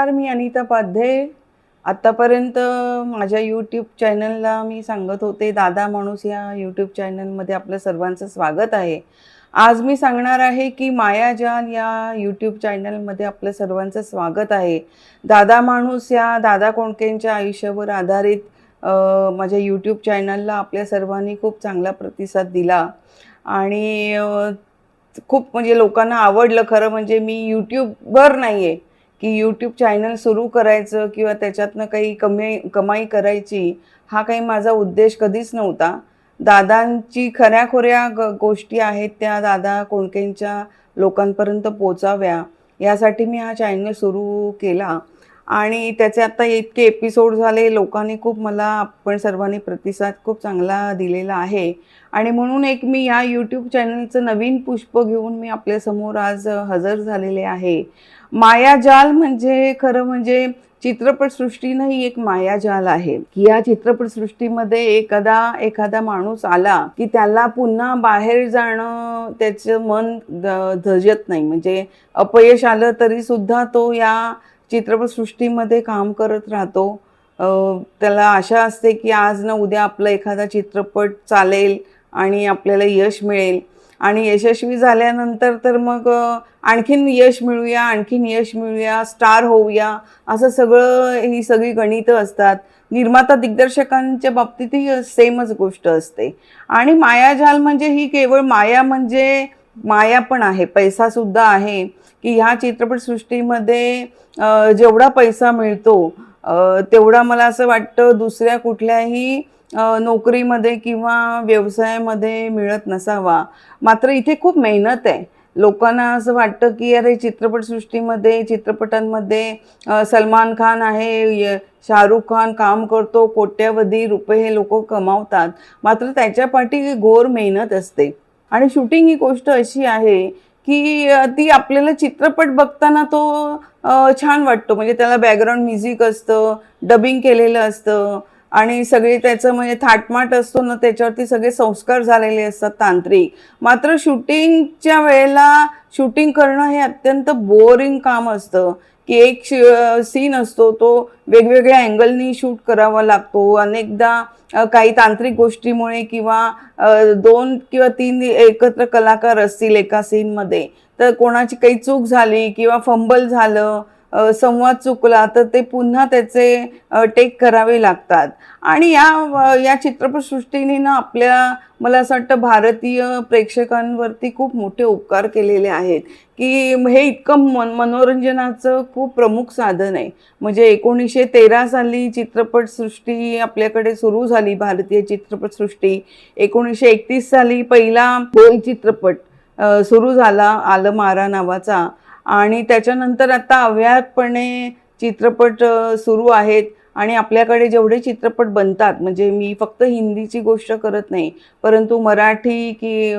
नमस्कार मी अनिता पाध्ये. आत्तापर्यंत माझ्या यूट्यूब चॅनलला मी सांगत होते दादा माणूस या यूट्यूब चॅनलमध्ये आपलं सर्वांचं स्वागत आहे. आज मी सांगणार आहे की मायाजान या यूट्यूब चॅनलमध्ये आपलं सर्वांचं स्वागत आहे. दादा माणूस या दादा कोणकेंच्या आयुष्यावर आधारित माझ्या यूट्यूब चॅनलला आपल्या सर्वांनी खूप चांगला प्रतिसाद दिला. आणि खूप म्हणजे लोकांना आवडलं खरं म्हणजे मी यूट्यूबवर नाही आहे की यूट्यूब चॅनल सुरू करायचं किंवा त्याच्यातनं काही कमी कमाई करायची हा काही माझा उद्देश कधीच नव्हता. दादांची खऱ्याखुऱ्या ग गोष्टी आहेत त्या दादा कोणकेंच्या लोकांपर्यंत पोचाव्या यासाठी मी हा चॅनल सुरू केला. आणि त्याचे आता इतके एपिसोड झाले लोकांनी खूप मला आपण सर्वांनी प्रतिसाद खूप चांगला दिलेला आहे. आणि म्हणून एक मी या यूट्यूब चॅनलचं नवीन पुष्प घेऊन मी आपल्यासमोर आज हजर झालेले आहे. मायाजाल म्हणजे खरं म्हणजे चित्रपटसृष्टीनं ही एक मायाजाल आहे. की या चित्रपटसृष्टीमध्ये एखादा एखादा माणूस आला की त्याला पुन्हा बाहेर जाणं त्याचं मन धजत नाही. म्हणजे अपयश आलं तरी सुद्धा तो या चित्रपटसृष्टीमध्ये काम करत राहतो. त्याला आशा असते की आज ना उद्या आपला एखादा चित्रपट चालेल आणि आपल्याला यश मिळेल. आणि यशस्वी झाल्यानंतर तर मग आणखीन यश मिळूया आणखीन यश मिळूया स्टार होऊया असं सगळं ही सगळी गणितं असतात. निर्माता दिग्दर्शकांच्या बाबतीतही सेमच गोष्ट असते. आणि मायाजाल म्हणजे ही केवळ माया म्हणजे माया पण आहे पैसा सुद्धा आहे की ह्या चित्रपटसृष्टीमध्ये जेवढा पैसा मिळतो तेवढा मला असं वाटतं दुसऱ्या कुठल्याही नोकरीमध्ये किंवा व्यवसायामध्ये मिळत नसावा. मात्र इथे खूप मेहनत आहे. लोकांना असं वाटतं की अरे चित्रपटसृष्टीमध्ये चित्रपटांमध्ये सलमान खान आहे य- शाहरुख खान काम करतो कोट्यावधी रुपये हे लोक कमावतात. मात्र त्याच्या पाठी घोर मेहनत असते. आणि शूटिंग ही गोष्ट अशी आहे की ती आपल्याला चित्रपट बघताना तो छान वाटतो. म्हणजे त्याला बॅकग्राऊंड म्युझिक असतं डबिंग केलेलं असतं. आणि सगळे त्याचं म्हणजे थाटमाट असतो ना त्याच्यावरती सगळे संस्कार झालेले असतात तांत्रिक. मात्र शूटिंगच्या वेळेला शूटिंग करणं हे अत्यंत बोरिंग काम असतं. की एक सीन असतो तो वेगवेगळ्या अँगलनी शूट करावा लागतो. अनेकदा काही तांत्रिक गोष्टीमुळे किंवा दोन किंवा तीन एकत्र कलाकार असतील एका सीनमध्ये तर कोणाची काही चूक झाली किंवा फंबल झालं संवाद चुकला तर ते पुन्हा त्याचे टेक करावे लागतात. आणि या या चित्रपटसृष्टीने ना आपल्या मला असं वाटतं भारतीय प्रेक्षकांवरती खूप मोठे उपकार केलेले आहेत. की हे इतकं मन मनोरंजनाचं खूप प्रमुख साधन आहे. म्हणजे एकोणीसशे तेरा साली चित्रपटसृष्टी आपल्याकडे सुरू झाली भारतीय चित्रपटसृष्टी. एकोणीसशे एकतीस साली पहिला बोल चित्रपट सुरू झाला आलं मारा नावाचा. आणि त्याच्यानंतर आता अव्याहतपणे चित्रपट सुरू आहेत. आणि आपल्याकडे जेवढे चित्रपट बनतात म्हणजे मी फक्त हिंदीची गोष्ट करत नाही परंतु मराठी की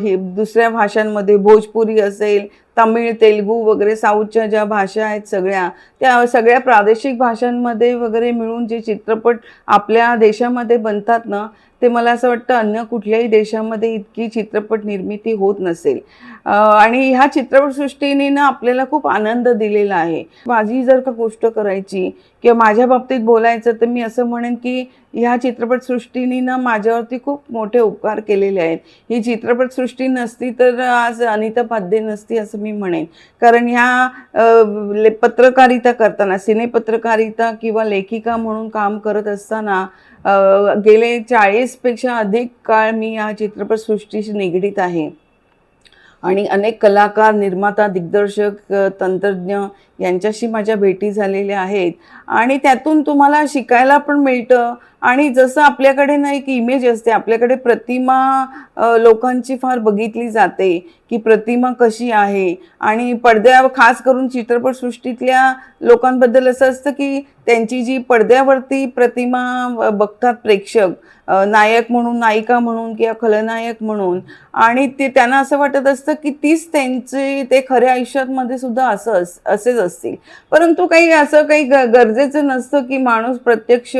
हे दुसऱ्या भाषांमध्ये भोजपुरी असेल तमिळ तेलगू वगैरे साऊथच्या ज्या भाषा आहेत सगळ्या त्या सगळ्या प्रादेशिक भाषांमध्ये वगैरे मिळून जे चित्रपट आपल्या देशामध्ये बनतात ना ते मला असं वाटतं अन्य कुठल्याही देशामध्ये इतकी चित्रपट निर्मिती होत नसेल. आणि ह्या चित्रपटसृष्टीने ना आपल्याला खूप आनंद दिलेला आहे. माझी जर का गोष्ट करायची किंवा माझ्या बाबतीत बोलायचं तर मी असं म्हणेन की ह्या चित्रपटसृष्टीने ना माझ्यावरती खूप मोठे उपकार केलेले आहेत. ही चित्रपटसृष्टी नसती तर आज अनिता पाध्ये नसती असं मी म्हणेन. कारण ह्या पत्रकारिता करताना सिनेपत्रकारिता किंवा लेखिका म्हणून काम करत असताना गेले चाळीसपेक्षा अधिक काळ मी या चित्रपटसृष्टीशी निगडीत आहे. आणि अनेक कलाकार निर्माता दिग्दर्शक तंत्रज्ञ यांच्याशी माझ्या भेटी झालेल्या आहेत. आणि त्यातून तुम्हाला शिकायला पण मिळतं. आणि जसं आपल्याकडे ना एक इमेज असते आपल्याकडे प्रतिमा लोकांची फार बघितली जाते की प्रतिमा कशी आहे. आणि पडद्या खास करून चित्रपटसृष्टीतल्या लोकांबद्दल असं असतं की त्यांची जी पडद्यावरती प्रतिमा बघतात प्रेक्षक नायक म्हणून नायिका म्हणून किंवा खलनायक म्हणून. आणि ते त्यांना असं वाटत असतं की तीच त्यांचे ते खऱ्या आयुष्यात मध्ये सुद्धा असं असेच असतील. परंतु काही असं काही गरजेचं नसतं की माणूस प्रत्यक्ष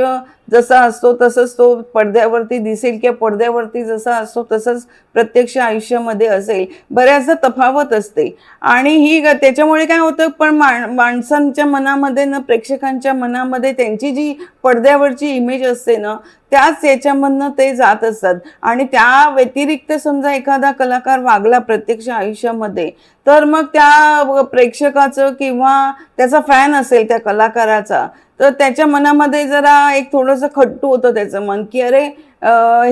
जसा असतो तसंच तो पडद्यावरती दिसेल किंवा पडद्यावरती जसा असतो तसंच प्रत्यक्ष आयुष्यामध्ये असेल. बऱ्याचदा तफावत असते. आणि ही त्याच्यामुळे काय होतं पण माणसांच्या मनामध्ये ना प्रेक्षकांच्या मनामध्ये त्यांची जी पडद्यावरची इमेज असते ना त्याच याच्यामधनं ते जात असतात. आणि त्या व्यतिरिक्त समजा एखादा कलाकार वागला प्रत्यक्ष आयुष्यामध्ये तर मग त्या प्रेक्षकाचं किंवा त्याचा फॅन असेल त्या कलाकाराचा तर त्याच्या मनामध्ये जरा एक थोडंसं खट्टू होतं त्याचं मन की अरे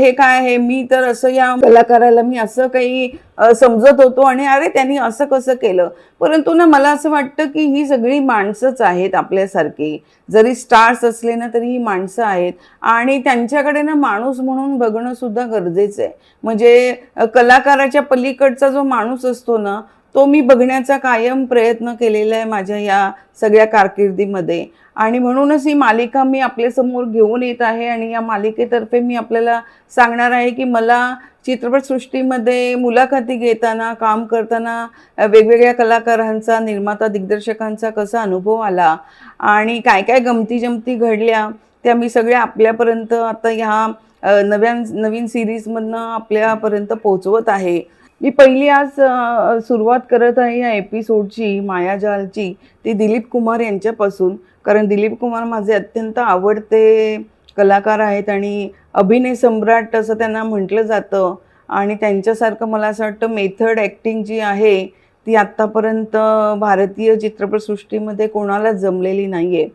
हे काय आहे? मी तर असं या कलाकाराला मी असं काही समजत होतो आणि अरे त्यांनी असं कसं केलं? परंतु ना मला असं वाटतं की ही सगळी माणसंच आहेत आपल्यासारखी. जरी स्टार्स असले ना तरी ही माणसं आहेत. आणि त्यांच्याकडे ना माणूस म्हणून बघणं सुद्धा गरजेचं आहे. म्हणजे कलाकाराच्या पलीकडचा जो माणूस असतो ना तो मी बघण्याचा कायम प्रयत्न केलेला आहे माझ्या या सगळ्या कारकिर्दीमध्ये. आणि म्हणूनच ही मालिका मी आपल्यासमोर घेऊन येत आहे आणि या मालिकेतर्फे मी आपल्याला सांगणार आहे की मला चित्रपटसृष्टीमध्ये मुलाखती घेताना काम करताना वेगवेगळ्या कलाकारांचा निर्माता दिग्दर्शकांचा कसा अनुभव आला आणि काय काय गमती जमती घडल्या त्या मी सगळ्या आपल्यापर्यंत आता ह्या नव्या नवीन सिरीजमधनं आपल्यापर्यंत पोहोचवत आहे. मी पहिली आज सुरुवात करत आहे या एपिसोडची मायाजालची ती दिलीप कुमार यांच्यापासून. कारण दिलीप कुमार माझे अत्यंत आवडते कलाकार आहेत आणि अभिनय सम्राट असं त्यांना म्हटलं जातं. आणि त्यांच्यासारखं मला असं वाटतं मेथड ॲक्टिंग जी आहे ती आत्तापर्यंत भारतीय चित्रपटसृष्टीमध्ये कोणालाच जमलेली नाही आहे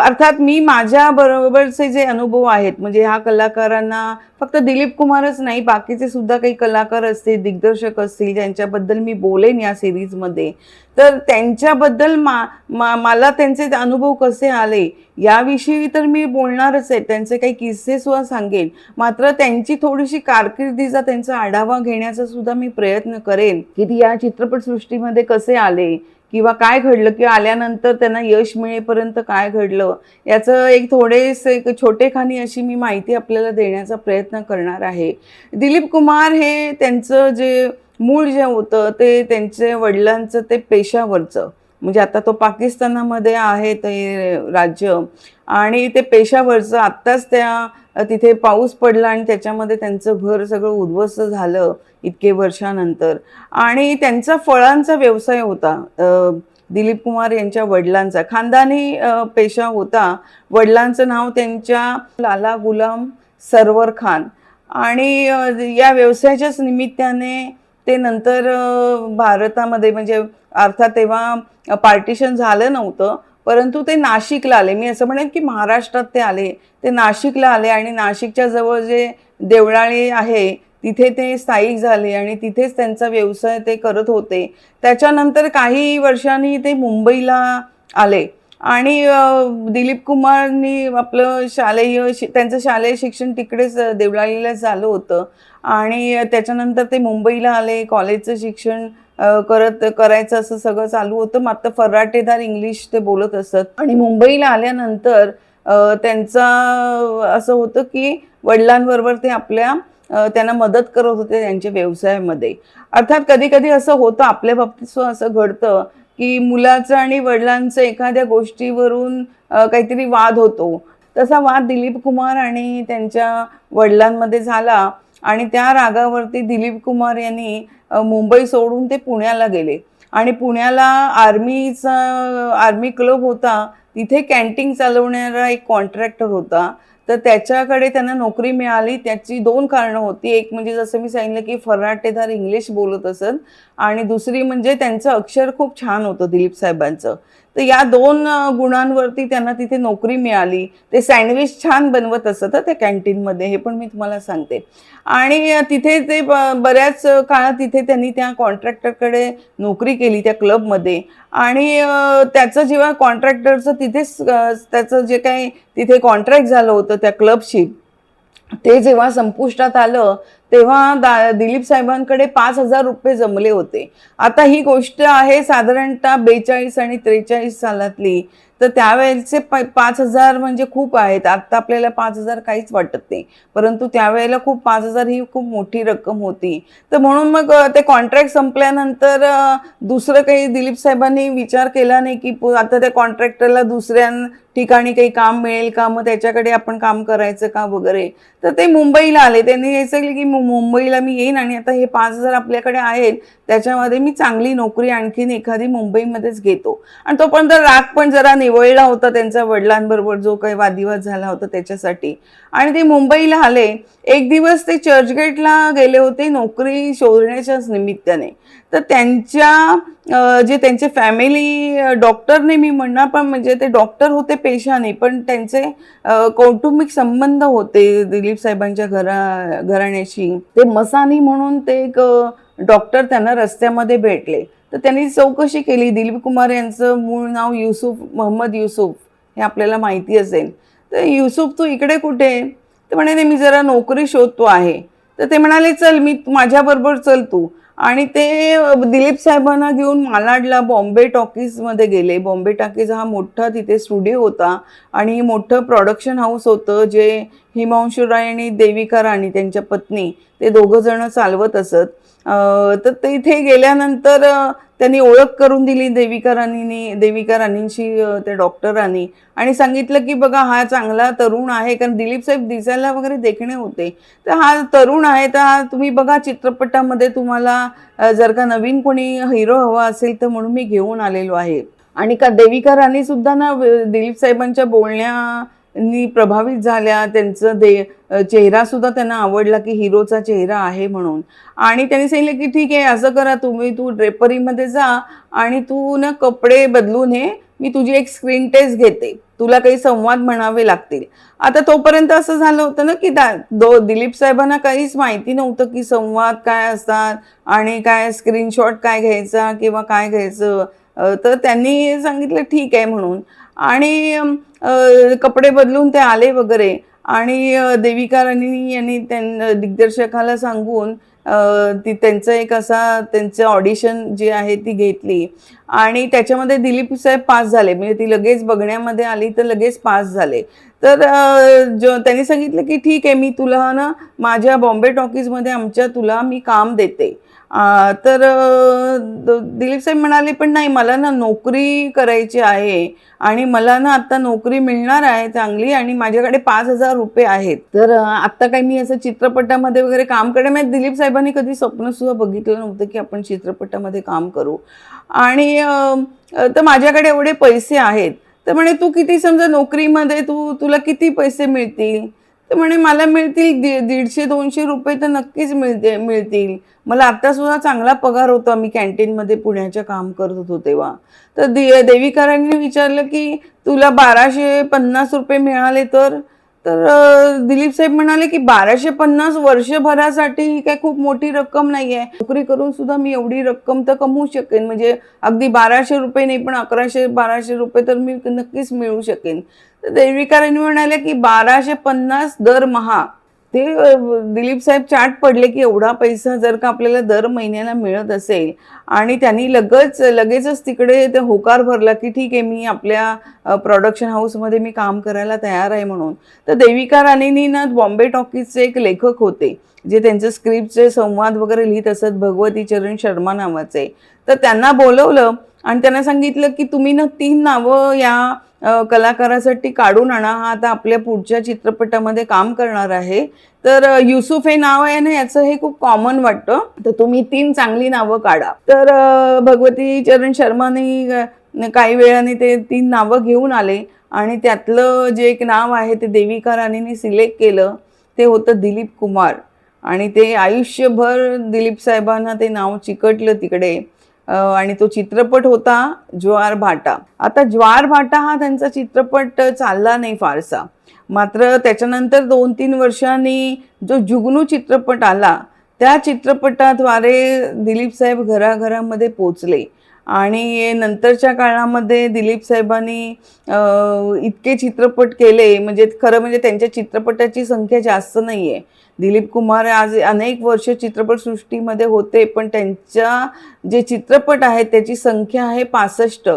अर्थात मी माझ्या बरोबरचे जे अनुभव आहेत म्हणजे ह्या कलाकारांना फक्त दिलीप कुमारच नाही बाकीचे सुद्धा काही कलाकार असतील दिग्दर्शक असतील ज्यांच्याबद्दल मी बोलेन या सिरीजमध्ये तर त्यांच्याबद्दल मा मा मला त्यांचे अनुभव कसे आले याविषयी तर मी बोलणारच आहे. त्यांचे काही किस्से सुद्धा सांगेन मात्र त्यांची थोडीशी कारकिर्दीचा त्यांचा आढावा घेण्याचा सुद्धा मी प्रयत्न करेन. की ती या चित्रपटसृष्टीमध्ये कसे आले? किंवा काय घडलं? किंवा आल्यानंतर त्यांना यश मिळेपर्यंत काय घडलं? याचं एक थोडेसे एक छोटेखानी अशी मी माहिती आपल्याला देण्याचा प्रयत्न करणार आहे. दिलीप कुमार हे त्यांचं जे मूळ जे होतं ते त्यांचे वडिलांचं ते पेशावरचं. म्हणजे आता तो पाकिस्तानामध्ये आहे ते राज्य. आणि ते पेशावरचं आत्ताच त्या तिथे पाऊस पडला आणि त्याच्यामध्ये त्यांचं घर सगळं उद्ध्वस्त झालं इतके वर्षानंतर. आणि त्यांचा फळांचा व्यवसाय होता दिलीप कुमार यांच्या वडिलांचा. खानदानी पेशा होता. वडिलांचं नाव त्यांच्या लाला गुलाम सरवर खान. आणि या व्यवसायाच्याच निमित्ताने ते नंतर भारतामध्ये म्हणजे अर्थात तेव्हा पार्टिशन झालं नव्हतं. परंतु ते नाशिकला आले. मी असं म्हणेन की महाराष्ट्रात ते आले. ते नाशिकला आले आणि नाशिकच्या जवळ जे देवळाळे आहे तिथे ते स्थायिक झाले आणि तिथेच त्यांचा व्यवसाय ते करत होते. त्याच्यानंतर काही वर्षांनी ते मुंबईला आले. आणि दिलीप कुमारनी आपलं शालेय त्यांचं शालेय शिक्षण तिकडेच देवळालीला झालं होतं. आणि त्याच्यानंतर ते मुंबईला आले कॉलेजचं शिक्षण करत करायचं असं सगळं चालू होतं. मात्र फराटेदार इंग्लिश ते बोलत असत. आणि मुंबईला आल्यानंतर त्यांचा असं होतं की वडिलांबरोबर ते आपल्या त्यांना मदत करत होते त्यांच्या व्यवसायामध्ये. अर्थात कधी कधी असं होतं आपल्या बाबतीत असं घडतं की मुलाचं आणि वडिलांचं एखाद्या गोष्टीवरून काहीतरी वाद होतो. तसा वाद दिलीप कुमार आणि त्यांच्या वडिलांमध्ये झाला आणि त्या रागावरती दिलीप कुमार यांनी मुंबई सोडून ते पुण्याला गेले. आणि पुण्याला आर्मीचा आर्मी क्लब होता. तिथे कॅन्टीन चालवणारा एक कॉन्ट्रॅक्टर होता. तर त्याच्याकडे त्यांना नोकरी मिळाली. त्याची दोन कारणं होती. एक म्हणजे जसं मी सांगितलं की फराटेदार इंग्लिश बोलत असत आणि दुसरी म्हणजे त्यांचं अक्षर खूप छान होतं दिलीप साहेबांचं. तर या दोन गुणांवरती त्यांना तिथे नोकरी मिळाली. ते सँडविच छान बनवत असत त्या कॅन्टीनमध्ये हे पण मी तुम्हाला सांगते. आणि तिथे ते बऱ्याच काळात तिथे त्यांनी त्या कॉन्ट्रॅक्टरकडे नोकरी केली त्या क्लबमध्ये आणि त्याचं जेव्हा कॉन्ट्रॅक्टरचं तिथेच त्याचं जे काही तिथे कॉन्ट्रॅक्ट झालं होतं त्या क्लबशी ते जेव्हा संपुष्टात आलं तेव्हा दिलीप साहेबांकडे पाच हजार रुपये जमले होते. आता ही गोष्ट आहे साधारणतः बेचाळीस आणि त्रेचाळीस सालातली. तर त्यावेळेचे प पाच हजार म्हणजे खूप आहेत. आत्ता आपल्याला पाच हजार काहीच वाटत नाही. परंतु त्यावेळेला खूप पाच हजार ही खूप मोठी रक्कम होती. तर म्हणून मग ते कॉन्ट्रॅक्ट संपल्यानंतर दुसरं काही दिलीप साहेबांनी विचार केला नाही की आता त्या कॉन्ट्रॅक्टरला दुसऱ्या ठिकाणी काही काम मिळेल का? मग त्याच्याकडे आपण काम करायचं का वगैरे? तर ते मुंबईला आले. त्यांनी हे सांगितलं की मुंबईला मी येईन आणि आता हे पाच हजार आपल्याकडे आहेत. त्याच्यामध्ये मी चांगली नोकरी आणखीन एखादी मुंबईमध्येच घेतो. आणि तोपर्यंत राग पण जरा निवळला होता त्यांच्या वडिलांबरोबर जो काही वादिवाद झाला होता त्याच्यासाठी. आणि ते मुंबईला आले. एक दिवस ते चर्चगेटला गेले होते नोकरी शोधण्याच्याच निमित्ताने. तर त्यांच्या जे त्यांचे फॅमिली डॉक्टरने मी म्हणणार पण म्हणजे ते डॉक्टर होते पेशाने पण त्यांचे कौटुंबिक संबंध होते दिलीप साहेबांच्या घरा घराण्याशी. ते मसानी म्हणून ते एक डॉक्टर त्यांना रस्त्यामध्ये भेटले. तर त्यांनी चौकशी केली. दिलीप कुमार यांचं मूळ नाव युसुफ मोहम्मद युसुफ हे आपल्याला माहिती असेल. तर युसुफ तू इकडे कुठे तर म्हणे मी जरा नोकरी शोधतो आहे. तर ते म्हणाले चल मी माझ्याबरोबर चल तू. आणि ते दिलीप साहेबांना घेऊन मालाडला बॉम्बे टॉकीजमध्ये गेले. बॉम्बे टॉकीज हा मोठा तिथे स्टुडिओ होता आणि मोठं प्रॉडक्शन हाऊस होतं जे हिमांशू राय आणि देविका राणी त्यांच्या पत्नी ते दोघंजणं चालवत असत. तर तर तिथे गेल्यानंतर त्यांनी ओळख करून दिली देविका राणीनी देविका राणींशी त्या डॉक्टरांनी आणि सांगितलं की बघा हा चांगला तरुण आहे. कारण दिलीप साहेब दिसायला वगैरे देखणे होते. तर हा तरुण आहे तर हा तुम्ही बघा चित्रपटामध्ये तुम्हाला जर का नवीन कोणी हिरो हवा असेल तर म्हणून मी घेऊन आलेलो आहे. आणि का देविका राणी सुद्धा ना दिलीप साहेबांच्या बोलण्या प्रभावित झाल्या त्यांचं दे चेहरा सुद्धा त्यांना आवडला की हिरोचा चेहरा आहे म्हणून. आणि त्यांनी सांगितलं की ठीक आहे असं करा तुम्ही तू ड्रेपरीमध्ये जा आणि तू ना कपडे बदलून हे मी तुझी एक स्क्रीन टेस्ट घेते. तुला काही संवाद म्हणावे लागतील. आता तोपर्यंत असं झालं होतं ना की दा दो दिलीप साहेबांना काहीच माहिती नव्हतं की संवाद काय असतात आणि काय स्क्रीनशॉट काय घ्यायचा किंवा काय घ्यायचं. तर त्यांनी सांगितलं ठीक आहे म्हणून. आणि कपडे बदलून ते आले वगैरे. आणि देविका राणी यांनी त्यां दिग्दर्शकाला सांगून ती त्यांचं एक असा त्यांचं ऑडिशन जी आहे ती घेतली. आणि त्याच्यामध्ये दिलीप साहेब पास झाले. म्हणजे ती लगेच बघण्यामध्ये आली तर लगेच पास झाले. तर जो त्यांनी सांगितलं की ठीक आहे मी तुला ना माझ्या बॉम्बे टॉकीजमध्ये आमच्या तुला मी काम देते. तर द- दिलीप साहेब म्हणाले पण नाही मला ना नोकरी करायची आहे आणि मला ना आता नोकरी मिळणार आहे चांगली आणि माझ्याकडे पाच हजार रुपये आहेत. तर आत्ता काही मी असं चित्रपटामध्ये वगैरे काम करणे म्हणजे दिलीप साहेबांनी कधी स्वप्न सुद्धा बघितलं नव्हतं की आपण चित्रपटामध्ये काम करू. आणि तर माझ्याकडे एवढे पैसे आहेत. तर म्हणे तू किती समजा नोकरीमध्ये तू तुला किती पैसे मिळतील? तर म्हणे मला मिळतील दीडशे दोनशे रुपये तर नक्कीच मिळते मिळतील. मला आता सुद्धा चांगला पगार होता. मी कॅन्टीनमध्ये पुण्याच्या काम करत होतो तेव्हा. तर दे देवीकरांनी विचारलं की तुला बाराशे पन्नास रुपये मिळाले तर? तर दिलीप साहेब म्हणाले की बाराशे पन्नास वर्षभरासाठी ही काही खूप मोठी रक्कम नाही आहे नोकरी करून सुद्धा मी एवढी रक्कम तर कमवू शकेन. म्हणजे अगदी बाराशे रुपये नाही पण अकराशे बाराशे रुपये तर मी नक्कीच मिळवू शकेन. तर देविकारांनी म्हणाले की बाराशे पन्नास दरमहा ते दिलीप साहेब चाट पडले की एवढा पैसा जर का आपल्याला दर महिन्याला मिळत असेल आणि त्यांनी लगेच लगेचच तिकडे ते होकार भरला की ठीक आहे मी आपल्या प्रॉडक्शन हाऊसमध्ये मी काम करायला तयार आहे म्हणून. तर देविका राणेंनी ना बॉम्बे टॉकीजचे एक लेखक होते जे त्यांचे स्क्रिप्टचे संवाद वगैरे लिहित असत भगवती चरण शर्मा नावाचे. तर त्यांना बोलवलं आणि त्यांना सांगितलं की तुम्ही ना तीन नावं या कलाकारासाठी काढून आणा. हा आता आपल्या पुढच्या चित्रपटामध्ये काम करणार आहे. तर युसुफ हे नाव आहे ना याचं हे खूप कॉमन वाटतं. तर तुम्ही तीन चांगली नावं काढा. तर भगवती चरण शर्माने काही वेळाने ते तीन नावं घेऊन आले. आणि त्यातलं जे एक नाव आहे ते देविका राणीने सिलेक्ट केलं. ते होतं दिलीप कुमार. आणि ते आयुष्यभर दिलीप साहेबांना ते नाव चिकटलं तिकडे. आणि तो चित्रपट होता ज्वार भाटा. आता ज्वार भाटा हा त्यांचा चित्रपट चालला नाही फारसा. मात्र त्याच्यानंतर दोन तीन वर्षांनी जो जुगनू चित्रपट आला त्या चित्रपटाद्वारे दिलीप साहेब घराघरामध्ये पोचले आणि नंतरच्या काळामध्ये दिलीप साहेबांनी इतके चित्रपट केले म्हणजे खरं म्हणजे त्यांच्या चित्रपटाची संख्या जास्त नाही आहे दिलीप कुमार आज अनेक वर्ष चित्रपटसृष्टीमध्ये होते पण त्यांच्या जे चित्रपट आहेत त्याची संख्या आहे पासष्ट.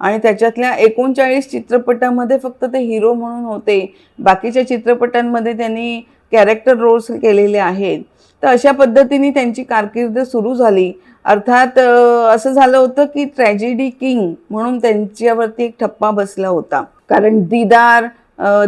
आणि त्याच्यातल्या एकोणचाळीस चित्रपटामध्ये फक्त ते हिरो म्हणून होते. बाकीच्या चित्रपटांमध्ये त्यांनी कॅरेक्टर रोल्स केलेले आहेत. तर अशा पद्धतीने त्यांची कारकीर्द सुरू झाली. अर्थात असं झालं होतं की ट्रॅजेडी किंग म्हणून त्यांच्यावरती एक ठप्पा बसला होता. कारण दिदार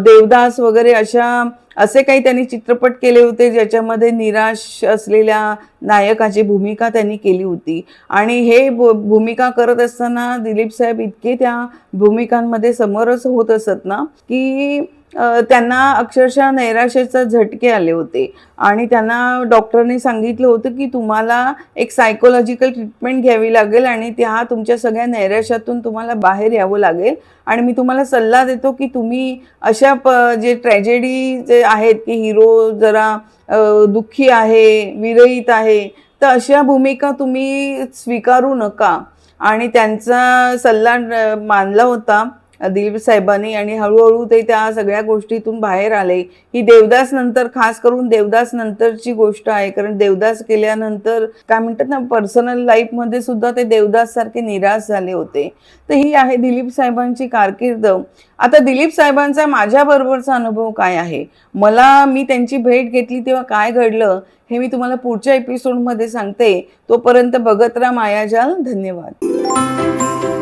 देवदास वगैरे अशा असे काही त्यांनी चित्रपट केले होते ज्याच्यामध्ये निराश असलेल्या नायकाची भूमिका त्यांनी केली होती. आणि हे भूमिका करत असताना दिलीप साहेब इतके त्या भूमिकांमध्ये समरस होत असत ना की त्यांना अक्षरशः नैराश्याचा झटके आले होते. आणि त्यांना डॉक्टरने सांगितलं होतं की तुम्हाला एक सायकोलॉजिकल ट्रीटमेंट घ्यावी लागेल आणि त्या तुमच्या सगळ्या नैराश्यातून तुम्हाला बाहेर यावं लागेल. आणि मी तुम्हाला सल्ला देतो की तुम्ही अशा प जे ट्रॅजेडी जे आहेत की हिरो जरा दुःखी आहे विरहित आहे तर अशा भूमिका तुम्ही स्वीकारू नका. आणि त्यांचा सल्ला मानला होता. दिलीप साहेबांनी आणि हळूहळू ते त्या सगळ्या गोष्टीतून बाहेर आले. ही देवदास नंतर खास करून देवदास नंतरची गोष्ट आहे. कारण देवदास केल्यानंतर काय म्हणतात ना पर्सनल लाईफमध्ये सुद्धा ते देवदास सारखे निराश झाले होते. तर ही आहे दिलीप साहेबांची कारकीर्द. आता दिलीप साहेबांचा माझ्या बरोबरचा अनुभव काय आहे? मला मी त्यांची भेट घेतली तेव्हा काय घडलं हे मी तुम्हाला पुढच्या एपिसोडमध्ये सांगते. तोपर्यंत बघत राहा मायाजाल. धन्यवाद.